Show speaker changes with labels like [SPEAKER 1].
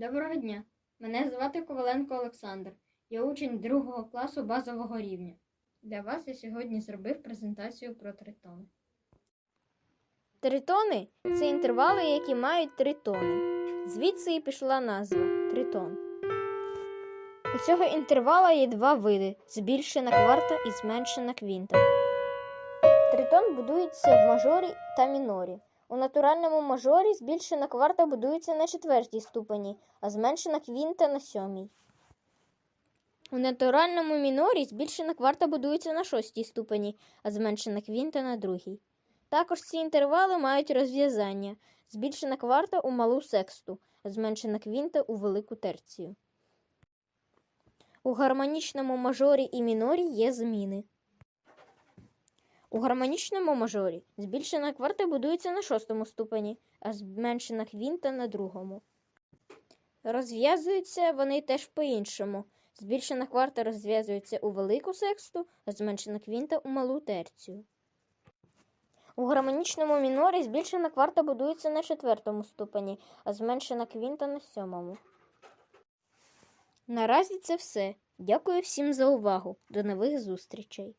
[SPEAKER 1] Доброго дня. Мене звати Коваленко Олександр. Я учень другого класу базового рівня. Для вас я сьогодні зробив презентацію про тритони.
[SPEAKER 2] Тритони це інтервали, які мають три тони. Звідси і пішла назва тритон. У цього інтервала є два види: збільшена кварта і зменшена квінта. Тритон будується в мажорі та мінорі. У натуральному мажорі збільшена кварта будується на четвертій ступені, а зменшена квінта на сьомій. У натуральному мінорі збільшена кварта будується на шостій ступені, а зменшена квінта на другій. Також ці інтервали мають розв'язання. Збільшена кварта у малу сексту, а зменшена квінта у велику терцію. У гармонічному мажорі і мінорі є зміни. У гармонічному мажорі збільшена кварта будується на шостому ступені, а зменшена квінта на другому. Розв'язуються вони теж по-іншому. Збільшена кварта розв'язується у велику сексту, а зменшена квінта у малу терцію. У гармонічному мінорі збільшена кварта будується на четвертому ступені, а зменшена квінта на сьомому. Наразі це все. Дякую всім за увагу. До нових зустрічей.